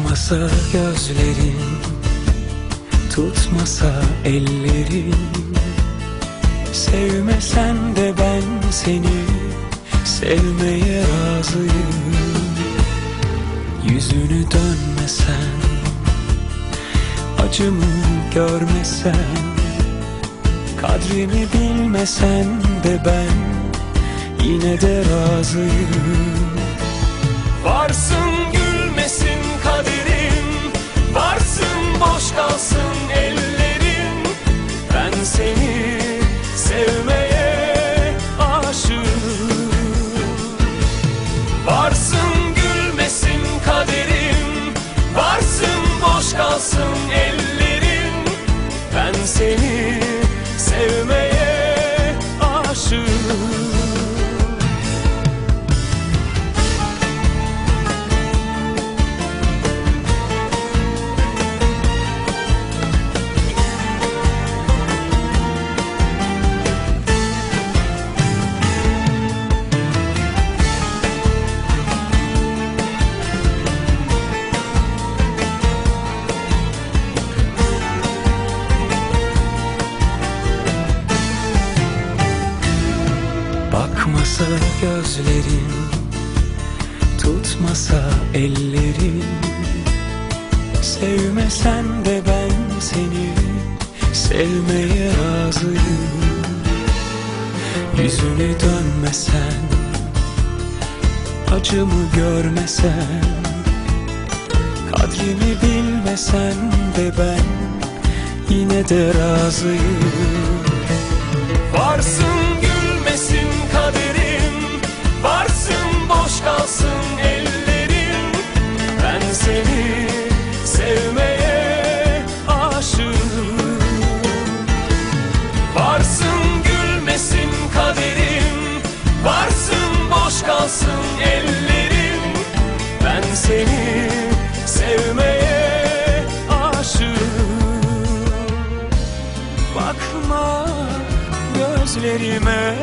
Bakmasa gözlerin Tutmasa ellerin. Sevmesen de ben seni Sevmeye razıyım. Yüzünü dönmesen Acımı görmesen. Kadrimi bilmesen de ben Yine de razıyım Varsın gülmesin kaderim Varsın boş kalsın ellerin Bakmasa gözlerin Tutmasa ellerin. Sevmesen de ben seni Sevmeye razıyım. Yüzünü dönmesen Acımı görmesen. Kadrimi bilmesen de ben Yine de razıyım. Varsın kalsın ellerin Ben seni sevmeye aşığım. Bakma gözlerime